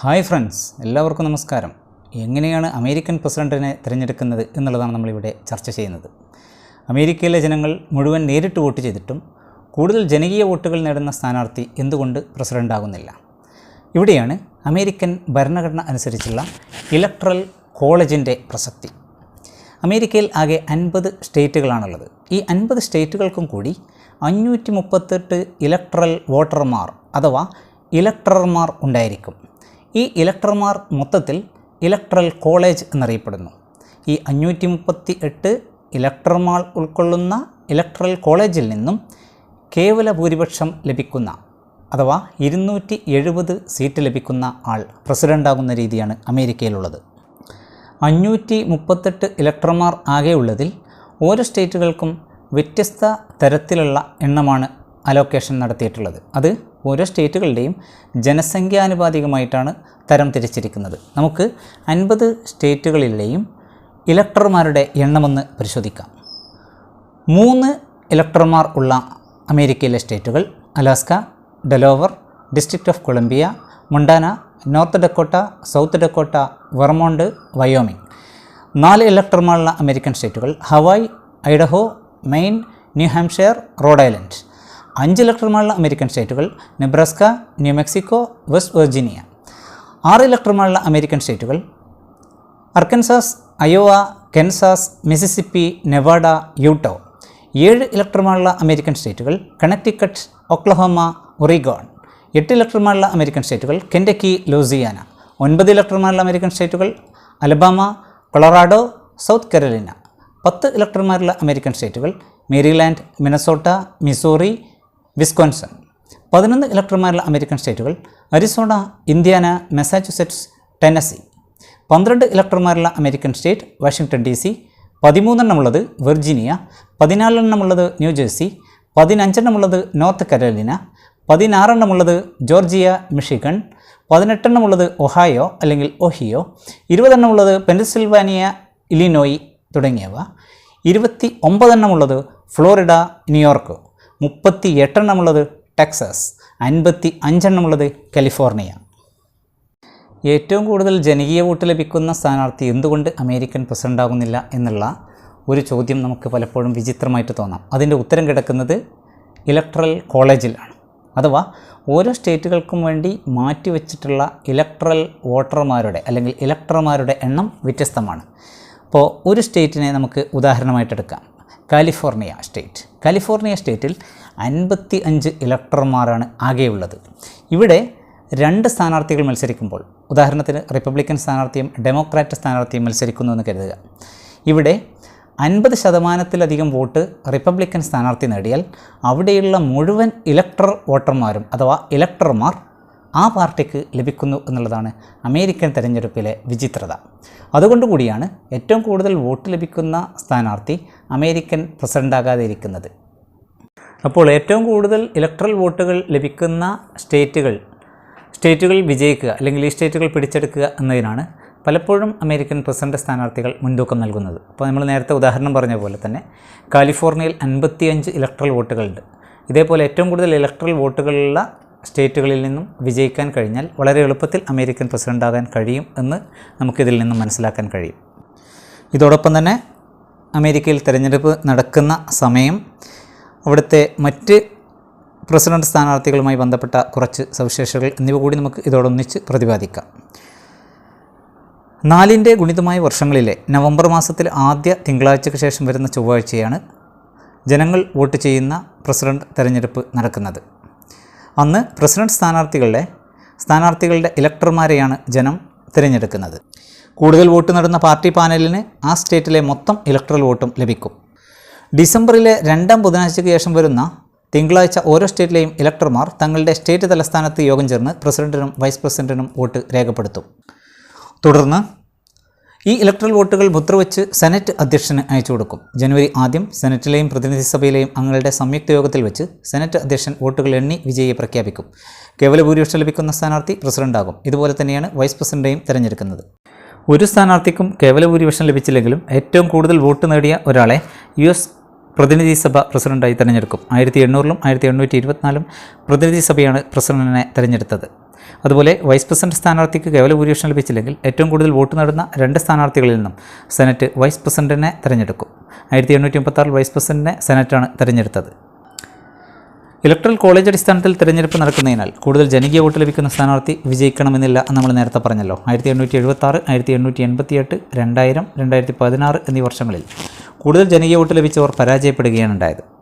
Hi friends എല്ലാവർക്കും നമസ്കാരം. എങ്ങനെയാണ് അമേരിക്കൻ പ്രസിഡന്റിനെ തിരഞ്ഞെടുക്കുന്നത് എന്നുള്ളതാണ് നമ്മളിവിടെ ചർച്ച ചെയ്യുന്നത്. അമേരിക്കയിലെ ജനങ്ങൾ മുഴുവൻ നേരിട്ട് വോട്ട് ചെയ്തിട്ടും കൂടുതൽ ജനകീയ വോട്ടുകൾ നേടുന്ന സ്ഥാനാർത്ഥി എന്തുകൊണ്ട് പ്രസിഡന്റ് ആകുന്നില്ല ഇവിടെയാണ് അമേരിക്കൻ ഭരണഘടന അനുസരിച്ചുള്ള ഇലക്ട്രൽ കോളേജിന്റെ പ്രസക്തി. അമേരിക്കയിൽ ആകെ അൻപത് സ്റ്റേറ്റുകളാണുള്ളത്. ഈ അൻപത് സ്റ്റേറ്റുകൾക്കും കൂടി അഞ്ഞൂറ്റി മുപ്പത്തെട്ട് ഇലക്ട്രൽ വോട്ടർമാർ അഥവാ ഇലക്ടർമാർ ഉണ്ടായിരിക്കും. ഈ ഇലക്ടർമാർ മൊത്തത്തിൽ ഇലക്ട്രൽ കോളേജ് എന്നറിയപ്പെടുന്നു. ഈ അഞ്ഞൂറ്റി മുപ്പത്തി എട്ട് ഇലക്ടർമാർ ഉൾക്കൊള്ളുന്ന ഇലക്ട്രൽ കോളേജിൽ നിന്നും കേവല ഭൂരിപക്ഷം ലഭിക്കുന്ന അഥവാ ഇരുന്നൂറ്റി എഴുപത് സീറ്റ് ലഭിക്കുന്ന ആൾ പ്രസിഡന്റാകുന്ന രീതിയാണ് അമേരിക്കയിലുള്ളത്. അഞ്ഞൂറ്റി മുപ്പത്തെട്ട് ഇലക്ടർമാർ ആകെയുള്ളതിൽ ഓരോ സ്റ്റേറ്റുകൾക്കും വ്യത്യസ്ത തരത്തിലുള്ള എണ്ണമാണ് അലോക്കേഷൻ നടത്തിയിട്ടുള്ളത്. അത് ഓരോ സ്റ്റേറ്റുകളുടെയും ജനസംഖ്യാനുപാതികമായിട്ടാണ് തരം തിരിച്ചിരിക്കുന്നത്. നമുക്ക് അൻപത് സ്റ്റേറ്റുകളിലെയും ഇലക്ടർമാരുടെ എണ്ണമെന്ന് പരിശോധിക്കാം. മൂന്ന് ഇലക്ടർമാർ ഉള്ള അമേരിക്കയിലെ സ്റ്റേറ്റുകൾ Alaska Delaware District of Columbia Montana North Dakota South Dakota Vermont Wyoming. നാല് ഇലക്ടർമാരുള്ള American സ്റ്റേറ്റുകൾ Hawaii Idaho Maine New Hampshire Rhode Island. അഞ്ച് ഇലക്ടർമാരുള്ള American സ്റ്റേറ്റുകൾ Nebraska New Mexico West Virginia. ആറ് ഇലക്ടർമാരുള്ള American സ്റ്റേറ്റുകൾ Arkansas Iowa Kansas Mississippi Nevada Utah. ഏഴ് ഇലക്ടർമാരുള്ള American സ്റ്റേറ്റുകൾ Connecticut Oklahoma Oregon. എട്ട് ഇലക്ടർമാരുള്ള അമേരിക്കൻ സ്റ്റേറ്റുകൾ കെൻഡക്കി ലൂസിയാന. ഒൻപത് ഇലക്ടർമാരുള്ള അമേരിക്കൻ സ്റ്റേറ്റുകൾ അലബാമ കൊളറാഡോ സൗത്ത് കരോലിന. പത്ത് ഇലക്ടർമാരുള്ള അമേരിക്കൻ സ്റ്റേറ്റുകൾ മേരിലാൻഡ് മിനസോട്ട മിസോറി വിസ്കോൻസൺ പതിനൊന്ന് ഇലക്ടർമാരുള്ള അമേരിക്കൻ സ്റ്റേറ്റുകൾ അരിസോണ ഇന്ത്യാന മെസാച്യുസെറ്റ്സ് ടെന്നസി. പന്ത്രണ്ട് ഇലക്ടർമാരുള്ള American state Washington D C. പതിമൂന്നെണ്ണമുള്ളത് Virginia പതിനാലെണ്ണമുള്ളത് ന്യൂജേഴ്സി പതിനഞ്ചെണ്ണമുള്ളത് നോർത്ത് കരോലിന പതിനാറെണ്ണമുള്ളത് ജോർജിയ മിഷിഗൺ പതിനെട്ടെണ്ണമുള്ളത് ഒഹായോ അല്ലെങ്കിൽ ഒഹിയോ ഇരുപതെണ്ണമുള്ളത് പെൻസിൽവാനിയ ഇലിനോയി തുടങ്ങിയവ ഇരുപത്തി ഒമ്പതെണ്ണമുള്ളത് ഫ്ലോറിഡ ന്യൂയോർക്ക്. മുപ്പത്തി എട്ടെണ്ണമുള്ളത് ടെക്സസ് അൻപത്തി അഞ്ചെണ്ണമുള്ളത് കാലിഫോർണിയ. ഏറ്റവും കൂടുതൽ ജനകീയ വോട്ട് ലഭിക്കുന്ന സ്ഥാനാർത്ഥി എന്തുകൊണ്ട് അമേരിക്കൻ പ്രസിഡന്റ് ആകുന്നില്ല എന്നുള്ള ഒരു ചോദ്യം നമുക്ക് പലപ്പോഴും വിചിത്രമായിട്ട് തോന്നാം. അതിന്റെ ഉത്തരം കിടക്കുന്നത് ഇലക്ട്രൽ കോളേജിലാണ് അഥവാ ഓരോ സ്റ്റേറ്റുകൾക്കും വേണ്ടി മാറ്റിവെച്ചിട്ടുള്ള ഇലക്ട്രൽ വോട്ടർമാരുടെ അല്ലെങ്കിൽ ഇലക്ടർമാരുടെ എണ്ണം വ്യത്യസ്തമാണ്. അപ്പോൾ ഒരു സ്റ്റേറ്റിനെ നമുക്ക് ഉദാഹരണമായിട്ട് എടുക്കാം കാലിഫോർണിയ സ്റ്റേറ്റ്. കാലിഫോർണിയ സ്റ്റേറ്റിൽ അൻപത്തി അഞ്ച് ഇലക്ടർമാരാണ് ആകെയുള്ളത്. ഇവിടെ രണ്ട് സ്ഥാനാർത്ഥികൾ മത്സരിക്കുമ്പോൾ ഉദാഹരണത്തിന് റിപ്പബ്ലിക്കൻ സ്ഥാനാർത്ഥിയും ഡെമോക്രാറ്റ് സ്ഥാനാർത്ഥിയും മത്സരിക്കുന്നു എന്ന് കരുതുക. ഇവിടെ അൻപത് ശതമാനത്തിലധികം വോട്ട് റിപ്പബ്ലിക്കൻ സ്ഥാനാർത്ഥി നേടിയാൽ അവിടെയുള്ള മുഴുവൻ ഇലക്ടർ വോട്ടർമാരും അഥവാ ഇലക്ടർമാർ ആ പാർട്ടിക്ക് ലഭിക്കുന്നു എന്നുള്ളതാണ് അമേരിക്കൻ തെരഞ്ഞെടുപ്പിലെ വിചിത്രത. അതുകൊണ്ടുകൂടിയാണ് ഏറ്റവും കൂടുതൽ വോട്ട് ലഭിക്കുന്ന സ്ഥാനാർത്ഥി അമേരിക്കൻ പ്രസിഡന്റാകാതെ ഇരിക്കുന്നത്. അപ്പോൾ ഏറ്റവും കൂടുതൽ ഇലക്ട്രൽ വോട്ടുകൾ ലഭിക്കുന്ന സ്റ്റേറ്റുകൾ സ്റ്റേറ്റുകൾ വിജയിക്കുക അല്ലെങ്കിൽ ഈ സ്റ്റേറ്റുകൾ പിടിച്ചെടുക്കുക എന്നതിനാണ് പലപ്പോഴും അമേരിക്കൻ പ്രസിഡന്റ് സ്ഥാനാർത്ഥികൾ മുൻതൂക്കം നൽകുന്നത്. അപ്പോൾ നമ്മൾ നേരത്തെ ഉദാഹരണം പറഞ്ഞ പോലെ തന്നെ കാലിഫോർണിയയിൽ അൻപത്തിയഞ്ച് ഇലക്ട്രൽ വോട്ടുകളുണ്ട്. ഇതേപോലെ ഏറ്റവും കൂടുതൽ ഇലക്ട്രൽ വോട്ടുകളുള്ള സ്റ്റേറ്റുകളിൽ നിന്നും വിജയിക്കാൻ കഴിഞ്ഞാൽ വളരെ എളുപ്പത്തിൽ അമേരിക്കൻ പ്രസിഡന്റാകാൻ കഴിയും എന്ന് നമുക്കിതിൽ നിന്നും മനസ്സിലാക്കാൻ കഴിയും. ഇതോടൊപ്പം തന്നെ അമേരിക്കയിൽ തിരഞ്ഞെടുപ്പ് നടക്കുന്ന സമയം അവിടുത്തെ മറ്റ് പ്രസിഡന്റ് സ്ഥാനാർത്ഥികളുമായി ബന്ധപ്പെട്ട കുറച്ച് സവിശേഷതകൾ എന്നിവ കൂടി നമുക്ക് ഇതോടൊന്നിച്ച് പ്രതിപാദിക്കാം. നാലിന്റെ ഗുണിതമായ വർഷങ്ങളിലെ നവംബർ മാസത്തിൽ ആദ്യ തിങ്കളാഴ്ചയ്ക്ക് ശേഷം വരുന്ന ചൊവ്വാഴ്ചയാണ് ജനങ്ങൾ വോട്ട് ചെയ്യുന്ന പ്രസിഡന്റ് തെരഞ്ഞെടുപ്പ് നടക്കുന്നത്. അന്ന് പ്രസിഡന്റ് സ്ഥാനാർത്ഥികളുടെ സ്ഥാനാർത്ഥികളുടെ ഇലക്ടർമാരെയാണ് ജനം തിരഞ്ഞെടുക്കുന്നത്. കൂടുതൽ വോട്ട് നേടുന്ന പാർട്ടി പാനലിന് ആ സ്റ്റേറ്റിലെ മൊത്തം ഇലക്ട്രൽ വോട്ടും ലഭിക്കും. ഡിസംബറിലെ രണ്ടാം ബുധനാഴ്ചയ്ക്ക് ശേഷം വരുന്ന തിങ്കളാഴ്ച ഓരോ സ്റ്റേറ്റിലെയും ഇലക്ടർമാർ തങ്ങളുടെ സ്റ്റേറ്റ് തലസ്ഥാനത്ത് യോഗം ചേർന്ന് പ്രസിഡന്റിനും വൈസ് പ്രസിഡന്റിനും വോട്ട് രേഖപ്പെടുത്തും. തുടർന്ന് ഈ ഇലക്ട്രൽ വോട്ടുകൾ മുദ്രവെച്ച് സെനറ്റ് അധ്യക്ഷന് അയച്ചു കൊടുക്കും. ജനുവരി ആദ്യം സെനറ്റിലെയും പ്രതിനിധി സഭയിലെയും അംഗങ്ങളുടെ സംയുക്ത യോഗത്തിൽ വെച്ച് സെനറ്റ് അധ്യക്ഷൻ വോട്ടുകൾ എണ്ണി വിജയിയെ പ്രഖ്യാപിക്കും. കേവല ഭൂരിപക്ഷം ലഭിക്കുന്ന സ്ഥാനാർത്ഥി പ്രസിഡന്റാകും. ഇതുപോലെ തന്നെയാണ് വൈസ് പ്രസിഡന്റെയും തിരഞ്ഞെടുക്കുന്നത്. ഒരു സ്ഥാനാർത്ഥിക്കും കേവല ഭൂരിപക്ഷം ലഭിച്ചില്ലെങ്കിലും ഏറ്റവും കൂടുതൽ വോട്ട് നേടിയ ഒരാളെ യു എസ് പ്രതിനിധി സഭ പ്രസിഡന്റായി തിരഞ്ഞെടുക്കും. ആയിരത്തി എണ്ണൂറിലും ആയിരത്തി എണ്ണൂറ്റി ഇരുപത്തിനാലും പ്രതിനിധി സഭയാണ് പ്രസിഡന്റിനെ തിരഞ്ഞെടുത്തത്. അതുപോലെ വൈസ് പ്രസിഡന്റ് സ്ഥാനാർത്ഥിക്ക് കേവല ഭൂരിപക്ഷം ലഭിച്ചില്ലെങ്കിൽ ഏറ്റവും കൂടുതൽ വോട്ട് നേടുന്ന രണ്ട് സ്ഥാനാർത്ഥികളിൽ നിന്നും സെനറ്റ് വൈസ് പ്രസിഡന്റിനെ തിരഞ്ഞെടുക്കും. ആയിരത്തി എണ്ണൂറ്റി മുപ്പത്താറിൽ വൈസ് പ്രസിഡന്റിനെ സെനറ്റാണ് തിരഞ്ഞെടുത്തത്. ഇലക്ട്രൽ കോളേജ് അടിസ്ഥാനത്തിൽ തിരഞ്ഞെടുപ്പ് നടക്കുന്നതിനാൽ കൂടുതൽ ജനകീയ വോട്ട് ലഭിക്കുന്ന സ്ഥാനാർത്ഥി വിജയിക്കണമെന്നില്ല നമ്മൾ നേരത്തെ പറഞ്ഞല്ലോ. ആയിരത്തി എണ്ണൂറ്റി എഴുപത്തി ആറ് ആയിരത്തി എണ്ണൂറ്റി എൺപത്തി എട്ട് രണ്ടായിരം രണ്ടായിരത്തി പതിനാറ് എന്നീ വർഷങ്ങളിൽ കൂടുതൽ ജനകീയ വോട്ട് ലഭിച്ചവർ പരാജയപ്പെടുകയാണ് ഉണ്ടായത്